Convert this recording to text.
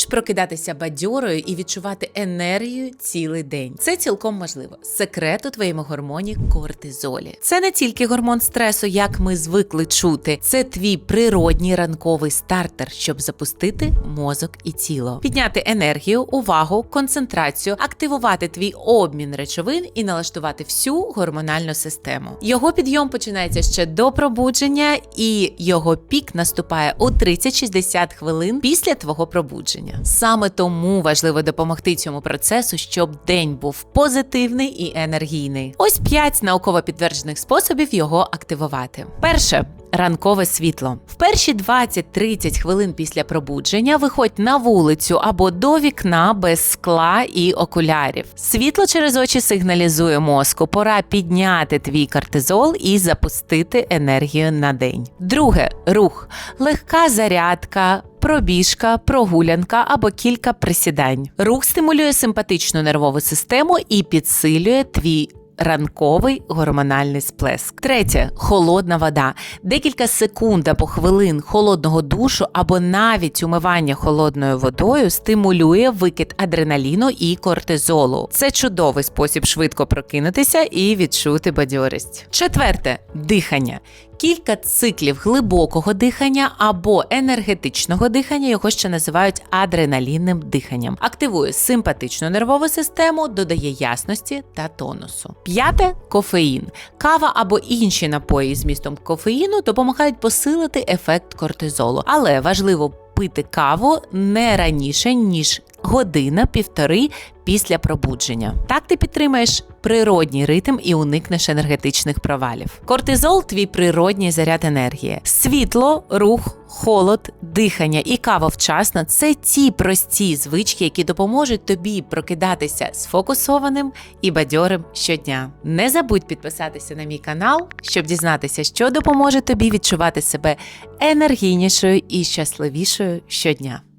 Хочеш прокидатися бадьорою і відчувати енергію цілий день? Це цілком можливо. Секрет у твоєму гормоні кортизолі. Це не тільки гормон стресу, як ми звикли чути. Це твій природній ранковий стартер, щоб запустити мозок і тіло, підняти енергію, увагу, концентрацію, активувати твій обмін речовин і налаштувати всю гормональну систему. Його підйом починається ще до пробудження, і його пік наступає у 30-60 хвилин після твого пробудження. Саме тому важливо допомогти цьому процесу, щоб день був позитивний і енергійний. Ось п'ять науково підтверджених способів його активувати. Перше. Ранкове світло. В перші 20-30 хвилин після пробудження виходь на вулицю або до вікна без скла і окулярів. Світло через очі сигналізує мозку. Пора підняти твій кортизол і запустити енергію на день. Друге рух. Легка зарядка. Пробіжка, прогулянка або кілька присідань. Рух стимулює симпатичну нервову систему і підсилює твій ранковий гормональний сплеск. Третє холодна вода. Декілька секунд або хвилин холодного душу або навіть умивання холодною водою стимулює викид адреналіну і кортизолу. Це чудовий спосіб швидко прокинутися і відчути бадьорість. Четверте дихання. Кілька циклів глибокого дихання або енергетичного дихання, його ще називають адреналінним диханням. Активує симпатичну нервову систему, додає ясності та тонусу. П'яте кофеїн. Кава або інші напої з містом кофеїну допомагають посилити ефект кортизолу, але важливо пити каву не раніше ніж година-півтори після пробудження. Так ти підтримаєш природній ритм і уникнеш енергетичних провалів. Кортизол твій природній заряд енергії. Світло, рух, холод, дихання і кава вчасно це ті прості звички, які допоможуть тобі прокидатися сфокусованим і бадьорим щодня. Не забудь підписатися на мій канал, щоб дізнатися, що допоможе тобі відчувати себе енергійнішою і щасливішою щодня.